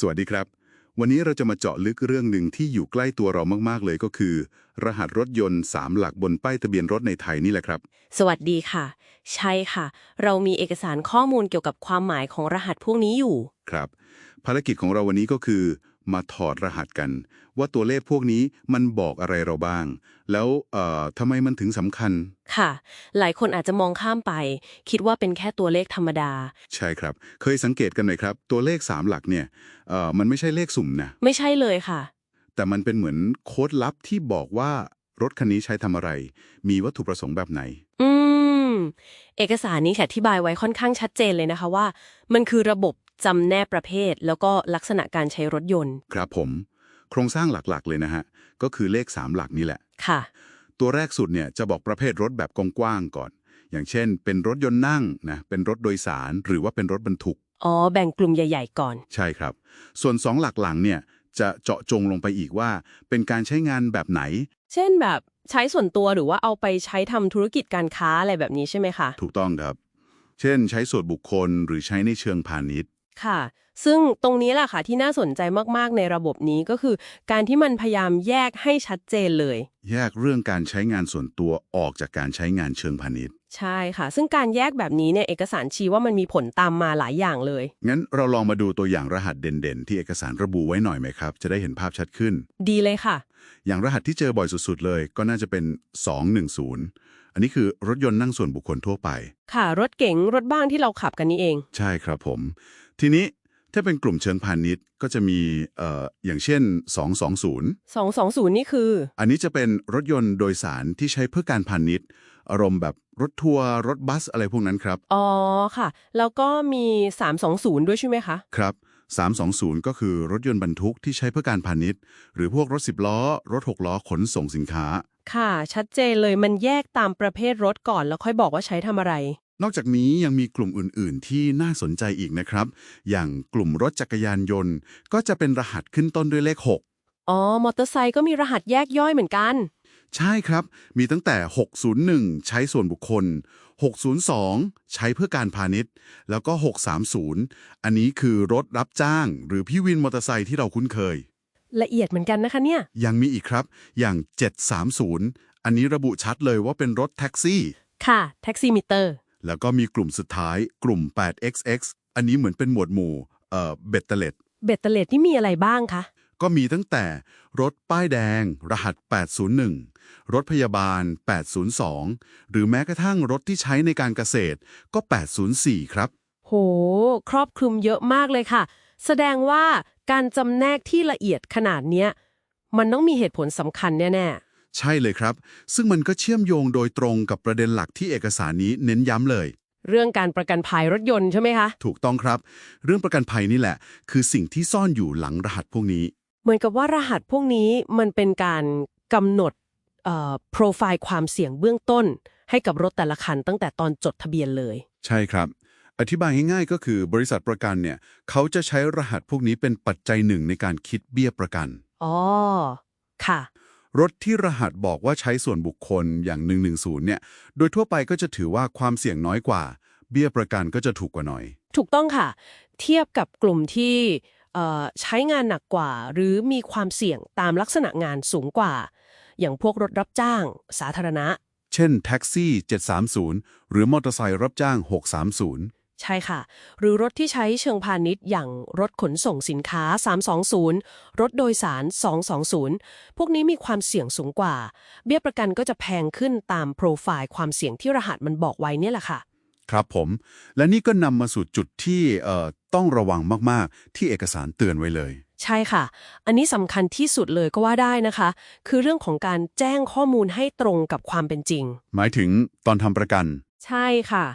สวัสดีครับ วันนี้เราจะมาเจาะลึกเรื่องหนึ่งที่อยู่ใกล้ตัวเรามาก ๆ เลยก็คือ รหัสรถยนต์ 3 หลักบนป้ายทะเบียนรถในไทยนี่แหละครับ สวัสดีค่ะ ใช่ค่ะ เรามีเอกสารข้อมูลเกี่ยวกับความหมายของรหัสพวกนี้อยู่ ครับ ภารกิจของเราวันนี้ก็คือ มาถอดรหัสกัน ว่าตัวเลขพวกนี้มันบอกอะไรเราบ้าง แล้วเอ่อทำไมมันถึงสำคัญ ค่ะ หลายคนอาจจะมองข้ามไป คิดว่าเป็นแค่ตัวเลขธรรมดา ใช่ครับ เคยสังเกตกันไหมครับ ตัวเลข3หลักเนี่ยเอ่อมันไม่ใช่เลขสุ่มนะ ไม่ใช่เลยค่ะ แต่มันเป็นเหมือนโค้ดลับที่บอกว่ารถคันนี้ใช้ทำอะไร มีวัตถุประสงค์แบบไหน อืม เอกสารนี้อธิบายไว้ค่อนข้างชัดเจนเลยนะคะว่า มันคือระบบ จำแนกประเภท แล้วก็ลักษณะการใช้รถยนต์ ครับผม โครงสร้างหลักๆ เลยนะฮะ ก็คือเลข 3 หลักนี่แหละ ค่ะ ตัวแรกสุดเนี่ยจะบอกประเภทรถแบบกว้างๆก่อน อย่างเช่น เป็นรถยนต์นั่งนะเป็นรถโดยสาร หรือว่าเป็นรถบรรทุก อ๋อ แบ่งกลุ่มใหญ่ ๆ ก่อน ใช่ครับ ส่วนสองหลักหลังเนี่ยจะเจาะจงลงไปอีกว่า เป็นการใช้งานแบบไหน เช่นแบบใช้ส่วนตัวหรือว่าเอาไปใช้ทำธุรกิจการค้าอะไรแบบนี้ใช่ไหมคะ ถูกต้องครับ เช่น ใช้ส่วนบุคคลหรือใช้ในเชิงพาณิชย์ ค่ะ ซึ่งตรงนี้แหละค่ะที่น่าสนใจมากๆในระบบนี้ก็คือ การที่มันพยายามแยกให้ชัดเจนเลย แยกเรื่องการใช้งานส่วนตัวออกจากการใช้งานเชิงพาณิชย์ ใช่ค่ะ ซึ่งการแยกแบบนี้เนี่ยเอกสารชี้ว่ามันมีผลตามมาหลายอย่างเลย งั้นเราลองมาดูตัวอย่างรหัสเด่นๆ ที่เอกสารระบุไว้หน่อยไหมครับ จะได้เห็นภาพชัดขึ้น ดีเลยค่ะ อย่างรหัสที่เจอบ่อยสุดๆเลย ก็น่าจะเป็น 210 อันนี้คือรถยนต์นั่งส่วนบุคคลทั่วไป ค่ะ รถเก๋งรถบ้างที่เราขับกันนี่เอง ใช่ครับผม ทีนี้ถ้าเป็นกลุ่มเชิงพาณิชย์ก็จะมีเอ่ออย่างเช่น 220 220 นี่คือ อันนี้จะเป็นรถยนต์โดยสารที่ใช้เพื่อการพาณิชย์ อารมณ์แบบรถทัวร์รถบัสอะไรพวกนั้นครับ อ๋อค่ะ แล้วก็มี 320 ด้วยใช่ไหมคะ ครับ 320 ก็คือรถยนต์บรรทุกที่ใช้เพื่อการพาณิชย์ หรือพวกรถ 10 ล้อ รถ 6 ล้อขนส่งสินค้า ค่ะ ชัดเจนเลยมันแยกตามประเภทรถก่อนแล้วค่อยบอกว่าใช้ทำอะไร นอกจากนี้ยังมีกลุ่มอื่น ๆ ที่น่าสนใจอีกนะครับ อย่างกลุ่มรถจักรยานยนต์ ก็จะเป็นรหัสขึ้นต้นด้วยเลขอ๋อ มอเตอร์ไซค์ก็มีรหัสแยกย่อยเหมือนกัน6ใช่ครับ มีตั้งแต่ 601 ใช้ส่วนบุคคล 602 ใช้เพื่อการพาณิชย์ แล้วก็ 630 อันนี้คือรถรับจ้าง หรือพี่วินมอเตอร์ไซค์ที่เราคุ้นเคย ละเอียดเหมือนกันนะคะเนี่ย ยังมีอีกครับ อย่าง 730 อันนี้ระบุชัดเลยว่าเป็นรถแท็กซี่ ค่ะ แท็กซี่มิเตอร์ แล้วก็มีกลุ่มสุดท้ายกลุ่ม 8xx อันนี้เหมือนเป็นหมวดหมู่เอ่อเบตเตเลตเบตเตเลตนี่มีอะไรบ้างคะ ก็มีตั้งแต่รถป้ายแดง รหัส 801 รถพยาบาล 802 หรือแม้กระทั่งรถที่ใช้ในการเกษตรก็ 804 ครับ โห ครอบคลุมเยอะมากเลยค่ะ แสดงว่าการจำแนกที่ละเอียดขนาดเนี้ย มันต้องมีเหตุผลสำคัญแน่ ใช่เลยครับ ซึ่งมันก็เชื่อมโยงโดยตรงกับประเด็นหลักที่เอกสารนี้เน้นย้ำเลยๆเรื่องการประกันภัยรถยนต์ใช่ไหมคะ ถูกต้องครับ เรื่องประกันภัยนี่แหละ คือสิ่งที่ซ่อนอยู่หลังรหัสพวกนี้ เหมือนกับว่ารหัสพวกนี้มันเป็นการกำหนดเอ่อโปรไฟล์ความเสี่ยงเบื้องต้น ให้กับรถแต่ละคันตั้งแต่ตอนจดทะเบียนเลย ใช่ครับ อธิบายง่ายๆก็คือบริษัทประกันเนี่ยเขาจะใช้รหัสพวกนี้เป็นปัจจัยหนึ่งในการคิดเบี้ยประกัน อ๋อ ค่ะ รถที่รหัสบอกว่าใช้ส่วนบุคคลอย่าง 110 เนี่ย โดยทั่วไปก็จะถือว่าความเสี่ยงน้อยกว่า เบี้ยประกันก็จะถูกกว่าหน่อย ถูกต้องค่ะ เทียบกับกลุ่มที่เอ่อใช้งานหนักกว่า หรือมีความเสี่ยงตามลักษณะงานสูงกว่า อย่างพวกรถรับจ้าง สาธารณะ เช่นแท็กซี่ 730 หรือมอเตอร์ไซค์รับจ้าง 630 ใช่ค่ะ หรือรถที่ใช้เชิงพาณิชย์อย่างรถขนส่งสินค้า 320 รถโดยสาร 220 พวกนี้มีความเสี่ยงสูงกว่า เบี้ยประกันก็จะแพงขึ้นตามโปรไฟล์ความเสี่ยงที่รหัสมันบอกไว้เนี่ยแหละค่ะ ครับผม และนี่ก็นำมาสู่จุดที่เอ่อต้องระวังมาก ๆ ที่เอกสารเตือนไว้เลย ใช่ค่ะ อันนี้สำคัญที่สุดเลยก็ว่าได้นะคะ คือเรื่องของการแจ้งข้อมูลให้ตรงกับความเป็นจริง หมายถึงตอนทำประกันใช่ค่ะ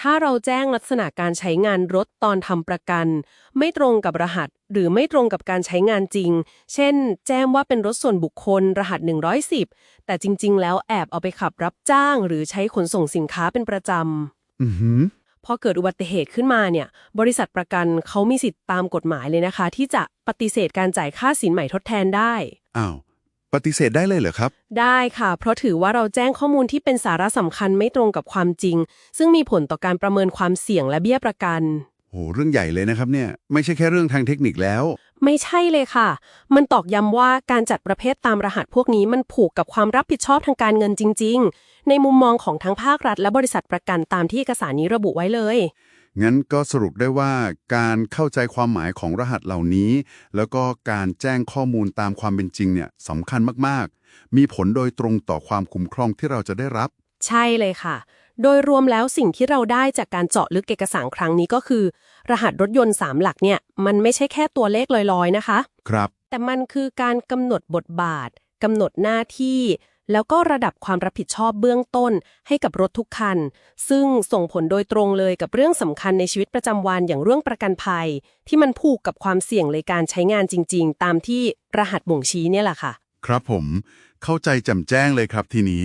ถ้าเราแจ้งลักษณะการใช้งานรถตอนทำประกัน ไม่ตรงกับรหัส หรือไม่ตรงกับการใช้งานจริง เช่น แจ้งว่าเป็นรถส่วนบุคคลรหัส 110 แต่จริง ๆ แล้วแอบเอาไปขับรับจ้าง หรือใช้ขนส่งสินค้าเป็นประจำ อือหือพอเกิดอุบัติเหตุขึ้นมาเนี่ย บริษัทประกันเขามีสิทธิ์ตามกฎหมายเลยนะคะ ที่จะปฏิเสธการจ่ายค่าสินใหม่ทดแทนได้ อ้าว ปฏิเสธได้เลยเหรอครับ ได้ค่ะ เพราะถือว่าเราแจ้งข้อมูลที่เป็นสาระสำคัญไม่ตรงกับความจริง ซึ่งมีผลต่อการประเมินความเสี่ยงและเบี้ยประกัน โหเรื่องใหญ่เลยนะครับเนี่ย ไม่ใช่แค่เรื่องทางเทคนิคแล้ว ไม่ใช่เลยค่ะ มันตอกย้ำว่าการจัดประเภทตามรหัสพวกนี้มันผูกกับความรับผิดชอบทางการเงินจริง ๆ ในมุมมองของทั้งภาครัฐและบริษัทประกันตามที่เอกสารนี้ระบุไว้เลย งั้นก็สรุปได้ว่าการเข้าใจความหมายของรหัสเหล่านี้ แล้วก็การแจ้งข้อมูลตามความเป็นจริงเนี่ยสำคัญมากๆ มีผลโดยตรงต่อความคุ้มครองที่เราจะได้รับ ใช่เลยค่ะ โดยรวมแล้วสิ่งที่เราได้จากการเจาะลึกเอกสารครั้งนี้ก็คือ รหัสรถยนต์ 3 หลักเนี่ยมันไม่ใช่แค่ตัวเลขลอยๆนะคะ ครับ แต่มันคือการกำหนดบทบาท กำหนดหน้าที่ แล้วก็ระดับความรับผิดชอบเบื้องต้นให้กับรถทุกคัน ซึ่งส่งผลโดยตรงเลยกับเรื่องสำคัญในชีวิตประจำวันอย่างเรื่องประกันภัย ที่มันผูกกับความเสี่ยงในการใช้งานจริง ๆ ตามที่รหัสบ่งชี้เนี่ยแหละค่ะ ครับผม เข้าใจแจ่มแจ้งเลยครับทีนี้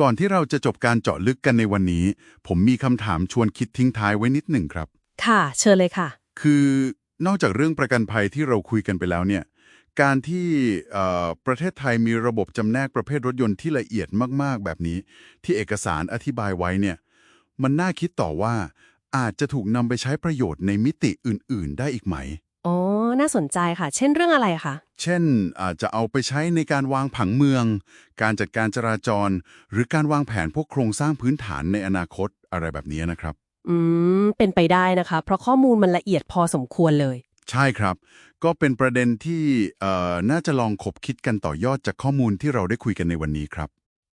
ก่อนที่เราจะจบการเจาะลึกกันในวันนี้ ผมมีคำถามชวนคิดทิ้งท้ายไว้นิดหนึ่งครับ ค่ะ เชิญเลยค่ะ คือนอกจากเรื่องประกันภัยที่เราคุยกันไปแล้วเนี่ย การที่เอ่อประเทศไทยมีระบบจำแนกประเภทรถยนต์ที่ละเอียดมาก ๆ แบบนี้ ที่เอกสารอธิบายไว้เนี่ยมันน่าคิดต่อว่าอาจจะถูกนำไปใช้ประโยชน์ในมิติอื่น ๆ ได้อีกไหม อ๋อ น่าสนใจค่ะ เช่นเรื่องอะไรคะ เช่นอาจจะเอาไปใช้ในการวางผังเมือง การจัดการจราจร หรือการวางแผนพวกโครงสร้างพื้นฐานในอนาคตอะไรแบบนี้นะครับ อืม เป็นไปได้นะคะ เพราะข้อมูลมันละเอียดพอสมควรเลย ใช่ครับ ก็เป็นประเด็นที่น่าจะลองคบคิดกันต่อยอดจากข้อมูลที่เราได้คุยกันในวันนี้ครับ